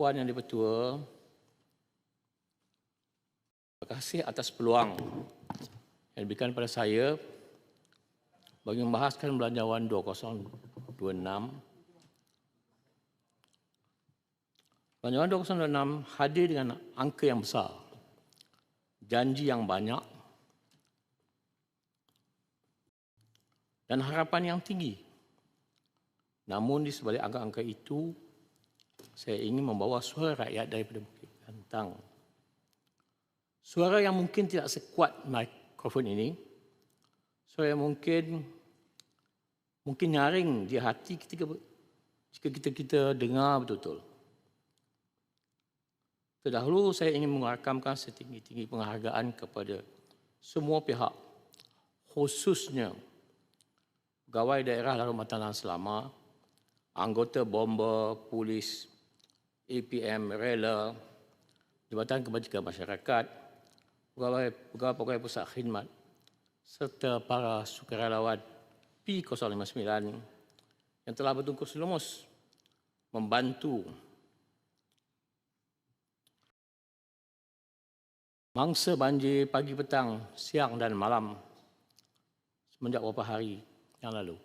Puan Yang Dipertua, terima kasih atas peluang yang diberikan kepada saya bagi membahaskan belanjawan 2026. Belanjawan 2026 hadir dengan angka yang besar, janji yang banyak dan harapan yang tinggi. Namun di sebalik angka-angka itu, saya ingin membawa suara rakyat daripada Bukit Gantang. Suara yang mungkin tidak sekuat mikrofon ini, suara yang mungkin mungkin nyaring di hati ketika jika kita kita dengar betul-betul. Terdahulu saya ingin mengarakamkan setinggi-tinggi penghargaan kepada semua pihak, khususnya pegawai daerah Lalu Matanan Selama, anggota bomba, polis, APM, rela, Jabatan Kebajikan Masyarakat, pegawai-pegawai pusat khidmat serta para sukarelawan P059 yang telah bertungkus lumus membantu mangsa banjir pagi petang, siang dan malam semenjak beberapa hari yang lalu.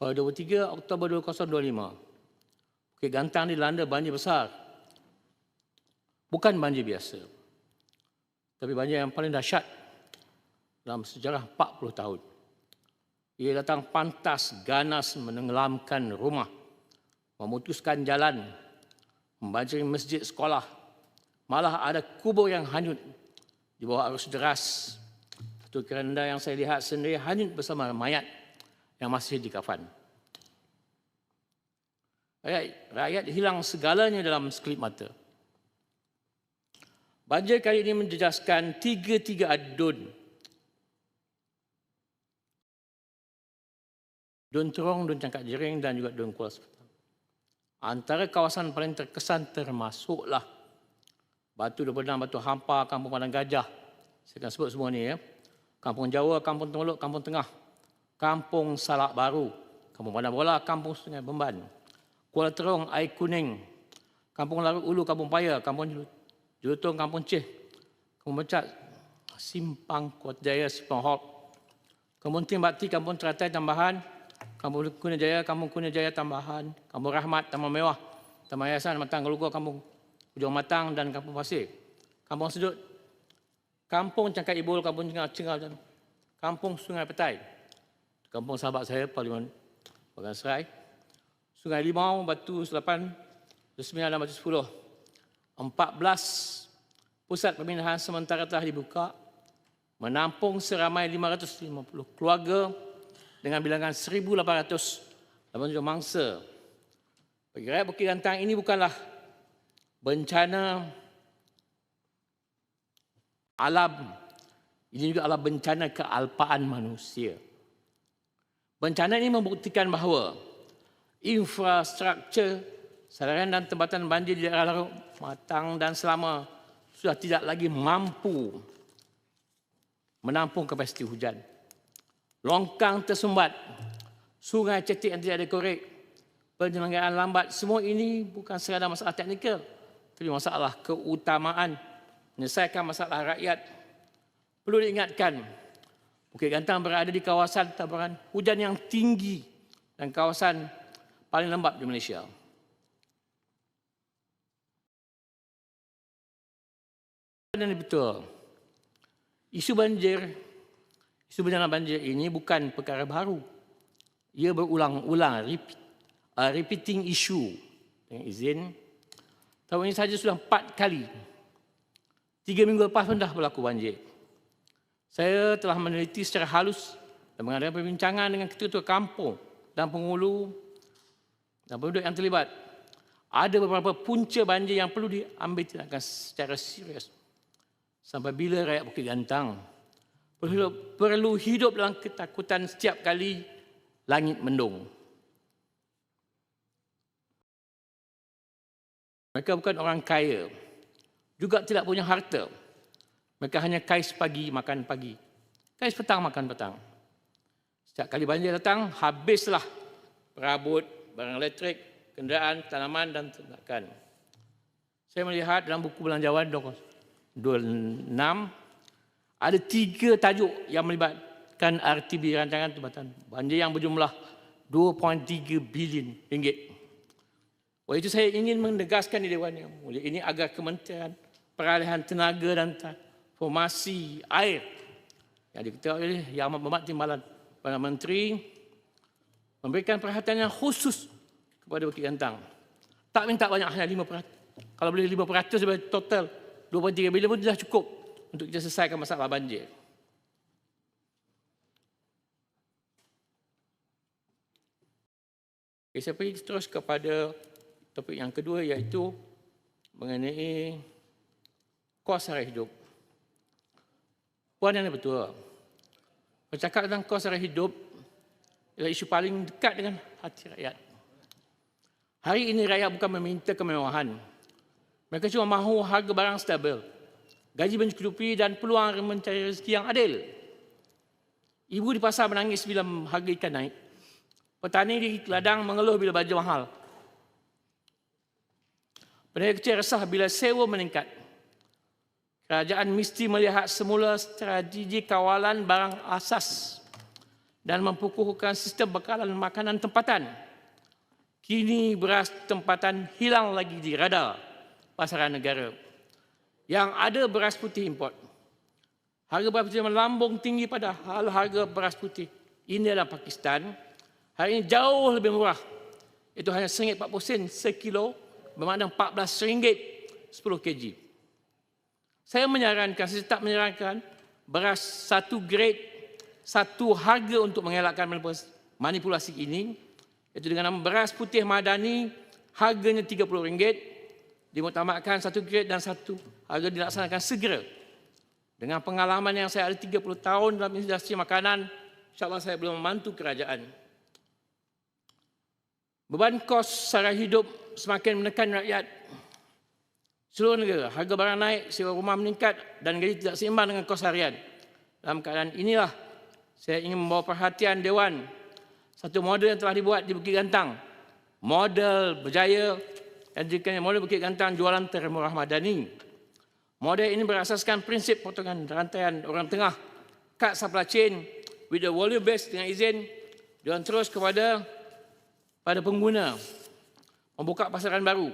Pada 23 Oktober 2025, Bukit Gantang dilanda banjir besar. Bukan banjir biasa. Tapi banjir yang paling dahsyat dalam sejarah 40 tahun. Ia datang pantas, ganas menenggelamkan rumah, memutuskan jalan, membanjiri masjid sekolah, Malah ada kubur yang hanyut di bawah arus deras. Satu keranda yang saya lihat sendiri hanyut bersama mayat yang masih di kafan. Rakyat, rakyat hilang segalanya dalam sekelip mata. Banjir kali ini menjejaskan tiga-tiga adun. Dun Terong, Dun Cangkat Jering dan juga Dun Kuala Sepetang. Antara kawasan paling terkesan termasuklah Batu 26, Batu Hampa, Kampung Padang Gajah. Saya akan sebut semua ni ya. Kampung Jawa, Kampung Tengolok, Kampung Tengah. Kampung Salak Baru. Kampung Padang Bola, Kampung Sungai Bemban. Kuala Terong, Air Kuning. Kampung Larut Ulu, Kampung Paya. Kampung Jelutong, Kampung Cih. Kampung Becat, Simpang, Kuat Jaya, Simpang Hop. Kampung Tim Bakti, Kampung Teratai Tambahan. Kampung Kuna Jaya, Kampung Kuna Jaya Tambahan. Kampung Rahmat, Taman Mewah. Taman Yayasan, Matang Gelugur, Kampung Ujung Matang dan Kampung Pasir. Kampung Sedut, Kampung Cangkat Ibul, Kampung Cengah, Cengah dan Kampung Sungai Petai. Kampung sahabat saya, Parlimen Bagan Serai. Sungai Limau, Batu Selapan, Sembilan dan Batu Sepuluh. 14 pusat pemindahan sementara telah dibuka menampung seramai 550 keluarga dengan bilangan 1,800 dalam mangsa. Bagi rakyat Bukit Gantang ini bukanlah bencana alam ini juga adalah bencana kealpaan manusia. Bencana ini membuktikan bahawa infrastruktur saluran dan tempatan banjir di daerah Larut, Matang dan Selama sudah tidak lagi mampu menampung kapasiti hujan. Longkang tersumbat, sungai cetik yang tidak dikorek, penyelenggaraan lambat, semua ini bukan sekadar masalah teknikal, tapi masalah keutamaan menyelesaikan masalah rakyat. Perlu diingatkan, Bukit Gantang berada di kawasan taburan hujan yang tinggi dan kawasan paling lembap di Malaysia. Dan betul, isu banjir, isu bencana banjir ini bukan perkara baru. Ia berulang-ulang, repeat, uh, repeating issue dengan izin Tahun ini saja sudah empat kali. Tiga minggu lepas pun dah berlaku banjir. Saya telah meneliti secara halus dan mengadakan perbincangan dengan ketua-ketua kampung dan penghulu dan penduduk yang terlibat. Ada beberapa punca banjir yang perlu diambil tindakan secara serius. Sampai bila rakyat Bukit Gantang perlu, perlu hidup dalam ketakutan setiap kali langit mendung. Mereka bukan orang kaya. Juga tidak punya harta. Mereka hanya kais pagi, makan pagi. Kais petang, makan petang. Setiap kali banjir datang, habislah perabot, barang elektrik, kenderaan, tanaman dan ternakan. Saya melihat dalam buku belanjawan 26 ada tiga tajuk yang melibatkan RTB rancangan tempatan banjir yang berjumlah 2.3 bilion ringgit. Oleh itu saya ingin menegaskan di Dewan Yang Mulia ini agar Kementerian Peralihan Tenaga dan Transformasi Air yang diketuai oleh Yang Amat Timbalan Perdana Menteri memberikan perhatian yang khusus kepada Bukit Gantang. Tak minta banyak hanya 5%. Kalau boleh 5% daripada total 2.3 bilion pun dah cukup untuk kita selesaikan masalah banjir. Okay, saya pergi terus kepada topik yang kedua iaitu mengenai kos sara hidup. Puan yang betul. Bercakap tentang kos sara hidup ialah isu paling dekat dengan hati rakyat. Hari ini rakyat bukan meminta kemewahan. Mereka cuma mahu harga barang stabil, gaji mencukupi dan peluang mencari rezeki yang adil. Ibu di pasar menangis bila harga ikan naik. Petani di ladang mengeluh bila baju mahal. Peniaga kecil resah bila sewa meningkat. Kerajaan mesti melihat semula strategi kawalan barang asas dan mempukuhkan sistem bekalan makanan tempatan. Kini beras tempatan hilang lagi di radar pasaran negara. Yang ada beras putih import. Harga beras putih melambung tinggi pada hal harga beras putih. India dan Pakistan Hari ini jauh lebih murah. Itu hanya RM1.40 sen sekilo bermakna RM14 10 kg. Saya menyarankan, saya tak menyarankan beras satu grade, satu harga untuk mengelakkan manipulasi ini. Itu dengan nama beras putih madani, harganya RM30. Dimutamakkan satu grade dan satu harga dilaksanakan segera. Dengan pengalaman yang saya ada 30 tahun dalam industri makanan, insyaAllah saya belum membantu kerajaan. Beban kos sara hidup semakin menekan rakyat. Seluruh negara, harga barang naik, sewa rumah meningkat dan gaji tidak seimbang dengan kos harian. Dalam keadaan inilah, saya ingin membawa perhatian Dewan satu model yang telah dibuat di Bukit Gantang. Model berjaya dan jika model Bukit Gantang jualan termurah madani. Model ini berasaskan prinsip potongan rantaian orang tengah, cut supply chain with the volume base dengan izin dan terus kepada pada pengguna membuka pasaran baru.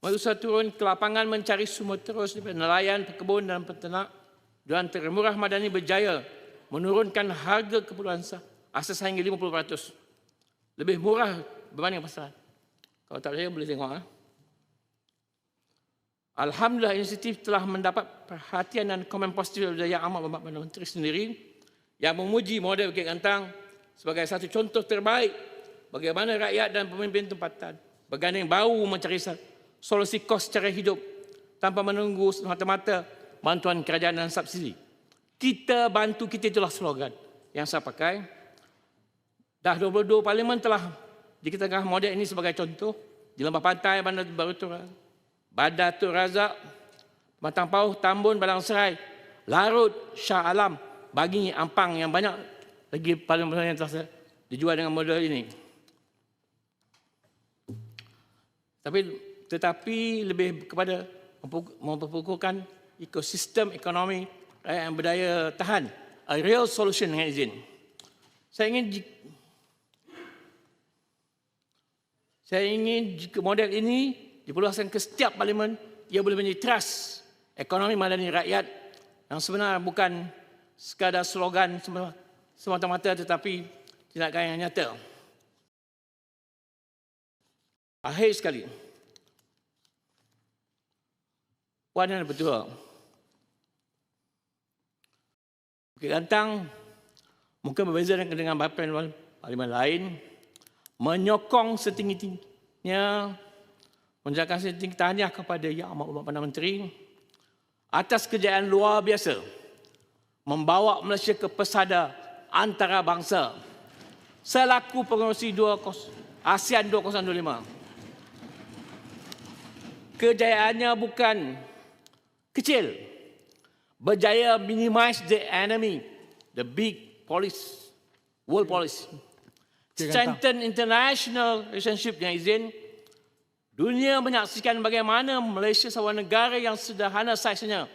Manusia turun ke lapangan mencari sumber terus daripada nelayan, pekebun dan peternak dan termurah madani berjaya menurunkan harga keperluan asas hingga 50%. Lebih murah berbanding pasaran. Kalau tak percaya boleh tengok. Ha? Alhamdulillah inisiatif telah mendapat perhatian dan komen positif dari Yang Amat Berhormat Perdana Menteri sendiri yang memuji model Bukit Gantang sebagai satu contoh terbaik bagaimana rakyat dan pemimpin tempatan berganding bahu mencari solusi kos cara hidup tanpa menunggu semata-mata bantuan kerajaan dan subsidi. Kita bantu kita itulah slogan yang saya pakai. Dah 22 parlimen telah dikatakan model ini sebagai contoh di lembah pantai Bandar Baru Badar Tur Razak, Matang Pauh, Tambun, Balang Serai, Larut, Shah Alam, bagi Ampang yang banyak lagi parlimen yang telah dijual dengan model ini. Tapi tetapi lebih kepada memperpukuhkan ekosistem ekonomi yang berdaya tahan. A real solution dengan izin. Saya ingin saya ingin jika model ini diperluaskan ke setiap parlimen, ia boleh menjadi trust ekonomi madani rakyat yang sebenarnya bukan sekadar slogan semata-mata tetapi tindakan yang nyata. Akhir sekali. Puan yang betul. Bukit Gantang mungkin berbeza dengan parlimen parlimen lain menyokong setinggi-tingginya menjaga setinggi tahniah kepada Yang Amat Berhormat Perdana Menteri atas kejayaan luar biasa membawa Malaysia ke pesada antara bangsa selaku pengurusi ASEAN 2025 kejayaannya bukan kecil. Berjaya minimize the enemy, the big police, world police. Strengthen international relationship dengan izin, dunia menyaksikan bagaimana Malaysia sebuah negara yang sederhana saiznya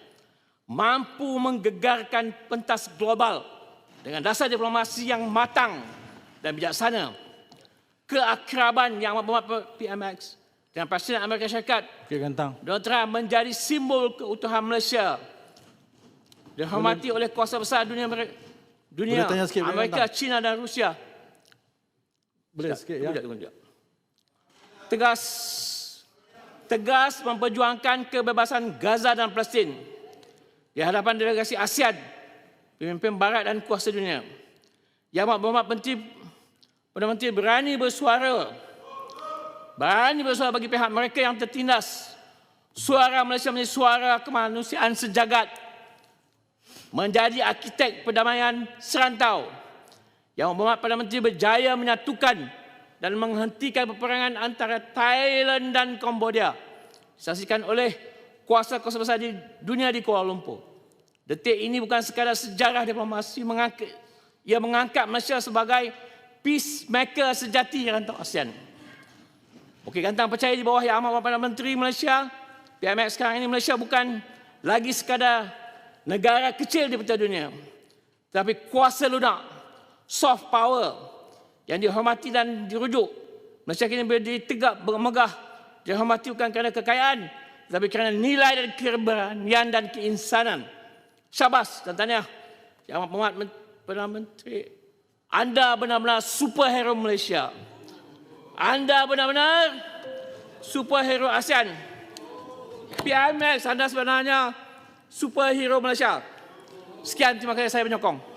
mampu menggegarkan pentas global dengan dasar diplomasi yang matang dan bijaksana. Keakraban yang membuat PMX dengan Presiden Amerika Syarikat Gantang. Donald Trump menjadi simbol keutuhan Malaysia. Dihormati oleh kuasa besar dunia mere- dunia Boleh tanya sikit, boleh Amerika, tentang? China dan Rusia. Boleh sikit ya. Sekejap, sekejap. Tegas tegas memperjuangkan kebebasan Gaza dan Palestin di hadapan delegasi ASEAN, pemimpin barat dan kuasa dunia. Yang Amat Berhormat Menteri Perdana Menteri berani bersuara berani bersuara bagi pihak mereka yang tertindas. Suara Malaysia menjadi suara kemanusiaan sejagat. Menjadi arkitek perdamaian serantau. Yang Berhormat Perdana Menteri berjaya menyatukan dan menghentikan peperangan antara Thailand dan Cambodia. Disaksikan oleh kuasa-kuasa besar di dunia di Kuala Lumpur. Detik ini bukan sekadar sejarah diplomasi mengangkat ia mengangkat Malaysia sebagai peacemaker sejati di rantau ASEAN. Bukit Gantang percaya di bawah Yang Amat Perdana Menteri Malaysia, PMX sekarang ini Malaysia bukan lagi sekadar negara kecil di peta dunia. Tapi kuasa lunak, soft power yang dihormati dan dirujuk. Malaysia kini berdiri tegak bermegah, dihormati bukan kerana kekayaan, tapi kerana nilai dan keberanian dan keinsanan. Syabas dan tahniah Yang Amat Perdana Menteri. Anda benar-benar superhero Malaysia. Anda benar-benar superhero ASEAN. PMX anda sebenarnya superhero Malaysia. Sekian terima kasih saya menyokong.